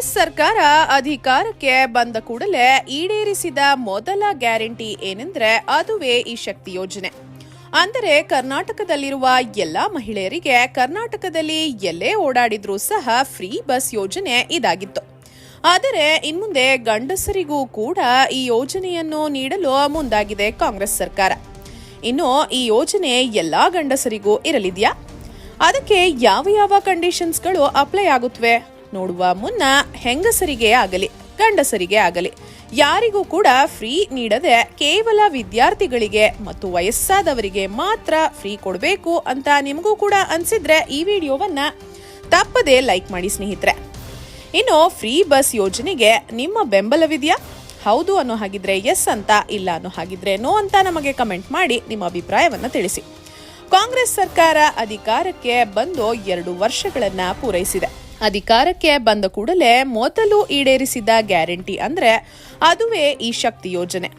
ಕಾಂಗ್ರೆಸ್ ಸರ್ಕಾರ ಅಧಿಕಾರಕ್ಕೆ ಬಂದ ಕೂಡಲೇ ಈಡೇರಿಸಿದ ಮೊದಲ ಗ್ಯಾರಂಟಿ ಏನೆಂದ್ರೆ ಅದುವೇ ಈ ಶಕ್ತಿ ಯೋಜನೆ. ಅಂದರೆ ಕರ್ನಾಟಕದಲ್ಲಿರುವ ಎಲ್ಲಾ ಮಹಿಳೆಯರಿಗೆ ಕರ್ನಾಟಕದಲ್ಲಿ ಎಲ್ಲೇ ಓಡಾಡಿದ್ರೂ ಸಹ ಫ್ರೀ ಬಸ್ ಯೋಜನೆ ಇದಾಗಿತ್ತು. ಆದರೆ ಇನ್ಮುಂದೆ ಗಂಡಸರಿಗೂ ಕೂಡ ಈ ಯೋಜನೆಯನ್ನು ನೀಡಲು ಮುಂದಾಗಿದೆ ಕಾಂಗ್ರೆಸ್ ಸರ್ಕಾರ. ಇನ್ನು ಈ ಯೋಜನೆ ಎಲ್ಲಾ ಗಂಡಸರಿಗೂ ಇರಲಿದೆಯಾ? ಅದಕ್ಕೆ ಯಾವ ಯಾವ ಕಂಡೀಷನ್ಸ್ಗಳು ಅಪ್ಲೈ ಆಗುತ್ತವೆ ನೋಡುವ ಮುನ್ನ ಹೆಂಗಸರಿಗೆ ಆಗಲಿ, ಗಂಡಸರಿಗೆ ಆಗಲಿ, ಯಾರಿಗೂ ಕೂಡ ಫ್ರೀ ನೀಡದೆ ಕೇವಲ ವಿದ್ಯಾರ್ಥಿಗಳಿಗೆ ಮತ್ತು ವಯಸ್ಸಾದವರಿಗೆ ಮಾತ್ರ ಫ್ರೀ ಕೊಡಬೇಕು ಅಂತ ನಿಮಗೂ ಕೂಡ ಅನ್ಸಿದ್ರೆ ಈ ವಿಡಿಯೋವನ್ನ ತಪ್ಪದೇ ಲೈಕ್ ಮಾಡಿ ಸ್ನೇಹಿತರೆ. ಇನ್ನು ಫ್ರೀ ಬಸ್ ಯೋಜನೆಗೆ ನಿಮ್ಮ ಬೆಂಬಲವಿದೆಯಾ? ಹೌದು ಅನ್ನೋ ಹಾಗಿದ್ರೆ ಎಸ್ ಅಂತ, ಇಲ್ಲ ಅನ್ನೋ ಹಾಗಿದ್ರೆ ನೋ ಅಂತ ನಮಗೆ ಕಮೆಂಟ್ ಮಾಡಿ ನಿಮ್ಮ ಅಭಿಪ್ರಾಯವನ್ನ ತಿಳಿಸಿ. ಕಾಂಗ್ರೆಸ್ ಸರ್ಕಾರ ಅಧಿಕಾರಕ್ಕೆ ಬಂದು ಎರಡು ವರ್ಷಗಳನ್ನ ಪೂರೈಸಿದೆ. ಅಧಿಕಾರಕ್ಕೆ ಬಂದ ಕೂಡಲೇ ಮೊದಲು ಈಡೇರಿಸಿದ ಗ್ಯಾರಂಟಿ ಅಂದ್ರೆ ಅದುವೇ ಈ ಶಕ್ತಿ ಯೋಜನೆ.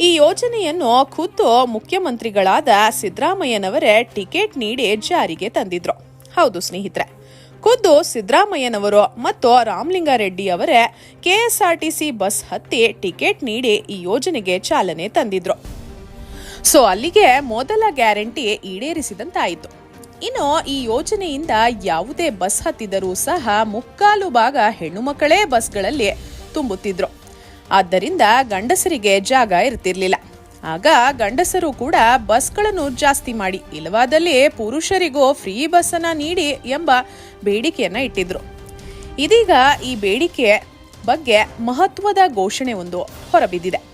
ಈ ಯೋಜನೆಯನ್ನು ಖುದ್ದು ಮುಖ್ಯಮಂತ್ರಿಗಳಾದ ಸಿದ್ದರಾಮಯ್ಯನವರೇ ಟಿಕೆಟ್ ನೀಡಿ ಜಾರಿಗೆ ತಂದಿದ್ರು. ಹೌದು ಸ್ನೇಹಿತರೆ, ಖುದ್ದು ಸಿದ್ದರಾಮಯ್ಯನವರು ಮತ್ತು ರಾಮಲಿಂಗಾರೆಡ್ಡಿ ಅವರೇ ಕೆಎಸ್ಆರ್ಟಿಸಿ ಬಸ್ ಹತ್ತಿ ಟಿಕೆಟ್ ನೀಡಿ ಈ ಯೋಜನೆಗೆ ಚಾಲನೆ ತಂದಿದ್ರು. ಸೊ ಅಲ್ಲಿಗೆ ಮೊದಲ ಗ್ಯಾರಂಟಿ ಈಡೇರಿಸಿದಂತಾಯಿತು. ಇನ್ನು ಈ ಯೋಜನೆಯಿಂದ ಯಾವುದೇ ಬಸ್ ಹತ್ತಿದರೂ ಸಹ ಮುಕ್ಕಾಲು ಭಾಗ ಹೆಣ್ಣು ಮಕ್ಕಳೇ ಬಸ್ಗಳಲ್ಲಿ ತುಂಬುತ್ತಿದ್ರು. ಆದ್ದರಿಂದ ಗಂಡಸರಿಗೆ ಜಾಗ ಇರ್ತಿರ್ಲಿಲ್ಲ. ಆಗ ಗಂಡಸರು ಕೂಡ ಬಸ್ಗಳನ್ನು ಜಾಸ್ತಿ ಮಾಡಿ, ಇಲ್ಲವಾದಲ್ಲಿ ಪುರುಷರಿಗೂ ಫ್ರೀ ಬಸ್ಸನ್ನ ನೀಡಿ ಎಂಬ ಬೇಡಿಕೆಯನ್ನ ಇಟ್ಟಿದ್ರು. ಇದೀಗ ಈ ಬೇಡಿಕೆ ಬಗ್ಗೆ ಮಹತ್ವದ ಘೋಷಣೆ ಒಂದು ಹೊರಬಿದ್ದಿದೆ.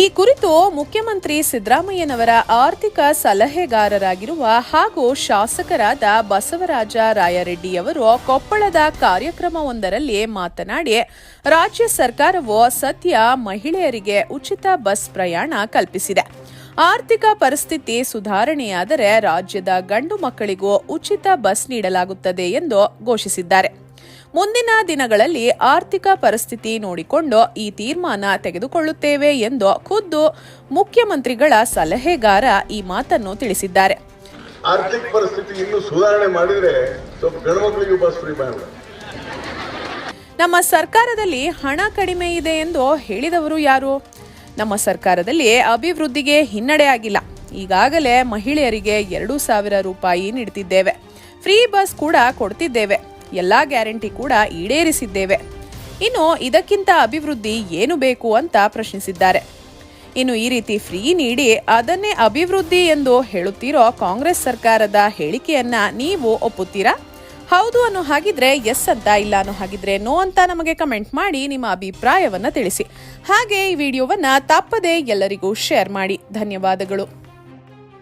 ಈ ಕುರಿತು ಮುಖ್ಯಮಂತ್ರಿ ಸಿದ್ದರಾಮಯ್ಯನವರ ಆರ್ಥಿಕ ಸಲಹೆಗಾರರಾಗಿರುವ ಹಾಗೂ ಶಾಸಕರಾದ ಬಸವರಾಜ ರಾಯರೆಡ್ಡಿಯವರು ಕೊಪ್ಪಳದ ಕಾರ್ಯಕ್ರಮವೊಂದರಲ್ಲಿ ಮಾತನಾಡಿ, ರಾಜ್ಯ ಸರ್ಕಾರವು ಸದ್ಯ ಮಹಿಳೆಯರಿಗೆ ಉಚಿತ ಬಸ್ ಪ್ರಯಾಣ ಕಲ್ಪಿಸಿದೆ. ಆರ್ಥಿಕ ಪರಿಸ್ಥಿತಿ ಸುಧಾರಣೆಯಾದರೆ ರಾಜ್ಯದ ಗಂಡು ಮಕ್ಕಳಿಗೂ ಉಚಿತ ಬಸ್ ನೀಡಲಾಗುತ್ತದೆ ಎಂದು ಘೋಷಿಸಿದ್ದಾರೆ. ಮುಂದಿನ ದಿನಗಳಲ್ಲಿ ಆರ್ಥಿಕ ಪರಿಸ್ಥಿತಿ ನೋಡಿಕೊಂಡು ಈ ತೀರ್ಮಾನ ತೆಗೆದುಕೊಳ್ಳುತ್ತೇವೆ ಎಂದು ಖುದ್ದು ಮುಖ್ಯಮಂತ್ರಿಗಳ ಸಲಹೆಗಾರ ಈ ಮಾತನ್ನು ತಿಳಿಸಿದ್ದಾರೆ. ಆರ್ಥಿಕ ಪರಿಸ್ಥಿತಿ ಇನ್ನೂ ಸುಧಾರಣೆ ಮಾಡಿದ್ರೆ ನಮ್ಮ ಸರ್ಕಾರದಲ್ಲಿ ಹಣ ಕಡಿಮೆ ಇದೆ ಎಂದು ಹೇಳಿದವರು ಯಾರು? ನಮ್ಮ ಸರ್ಕಾರದಲ್ಲಿ ಅಭಿವೃದ್ಧಿಗೆ ಹಿನ್ನಡೆ ಆಗಿಲ್ಲ. ಈಗಾಗಲೇ ಮಹಿಳೆಯರಿಗೆ ಎರಡು ಸಾವಿರ ರೂಪಾಯಿ ನೀಡುತ್ತಿದ್ದೇವೆ. ಫ್ರೀ ಬಸ್ ಕೂಡ ಕೊಡ್ತಿದ್ದೇವೆ. ಎಲ್ಲಾ ಗ್ಯಾರಂಟಿ ಕೂಡ ಈಡೇರಿಸಿದ್ದೇವೆ. ಇನ್ನು ಇದಕ್ಕಿಂತ ಅಭಿವೃದ್ಧಿ ಏನು ಬೇಕು ಅಂತ ಪ್ರಶ್ನಿಸಿದ್ದಾರೆ. ಇನ್ನು ಈ ರೀತಿ ಫ್ರೀ ನೀಡಿ ಅದನ್ನೇ ಅಭಿವೃದ್ಧಿ ಎಂದು ಹೇಳುತ್ತಿರೋ ಕಾಂಗ್ರೆಸ್ ಸರ್ಕಾರದ ಹೇಳಿಕೆಯನ್ನ ನೀವು ಒಪ್ಪುತ್ತೀರಾ? ಹೌದು ಅನ್ನೋ ಹಾಗಿದ್ರೆ ಎಸ್ ಅಂತ ಇಲ್ಲ ಅನ್ನೋ ಹಾಗಿದ್ರೆ ನೋ ಅಂತ ನಮಗೆ ಕಮೆಂಟ್ ಮಾಡಿ ನಿಮ್ಮ ಅಭಿಪ್ರಾಯವನ್ನ ತಿಳಿಸಿ. ಹಾಗೆ ಈ ವಿಡಿಯೋವನ್ನ ತಪ್ಪದೇ ಎಲ್ಲರಿಗೂ ಶೇರ್ ಮಾಡಿ. ಧನ್ಯವಾದಗಳು.